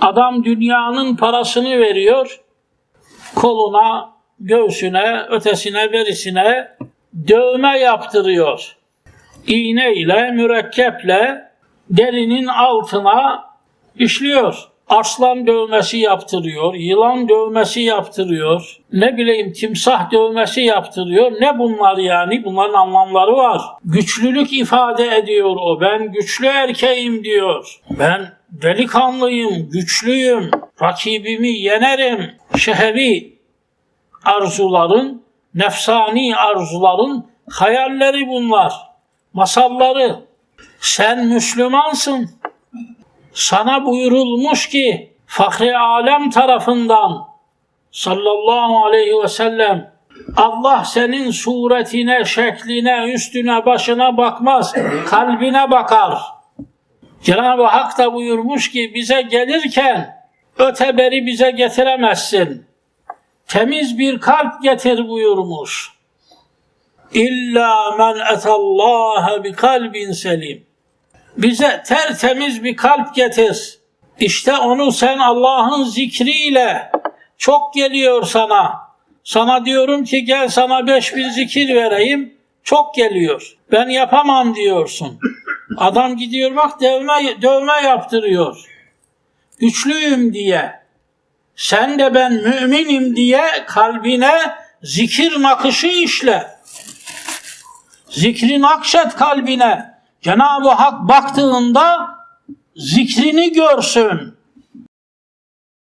Adam dünyanın parasını veriyor. Koluna, göğsüne, ötesine, berisine dövme yaptırıyor. İğneyle, mürekkeple derinin altına işliyor. Arslan dövmesi yaptırıyor, yılan dövmesi yaptırıyor, ne bileyim timsah dövmesi yaptırıyor. Ne bunlar yani? Bunların anlamları var. Güçlülük ifade ediyor o. Ben güçlü erkeğim diyor. Ben delikanlıyım, güçlüyüm, rakibimi yenerim. Şehvi arzuların, nefsani arzuların hayalleri bunlar. Masalları. Sen Müslümansın. Sana buyurulmuş ki Fahri Alem tarafından sallallahu aleyhi ve sellem Allah senin suretine, şekline, üstüne, başına bakmaz. Kalbine bakar. Cenab-ı Hak da buyurmuş ki bize gelirken öteberi bize getiremezsin. Temiz bir kalp getir buyurmuş. İlla men etallaha bi kalbin selim. Bize tertemiz bir kalp getir. İşte onu sen Allah'ın zikriyle çok geliyor sana. Sana diyorum ki gel sana beş bin zikir vereyim. Çok geliyor. Ben yapamam diyorsun. Adam gidiyor bak dövme, dövme yaptırıyor. Güçlüyüm diye. Sen de ben müminim diye kalbine zikir nakışı işle. Zikri nakşet kalbine. Cenab-ı Hak baktığında zikrini görsün.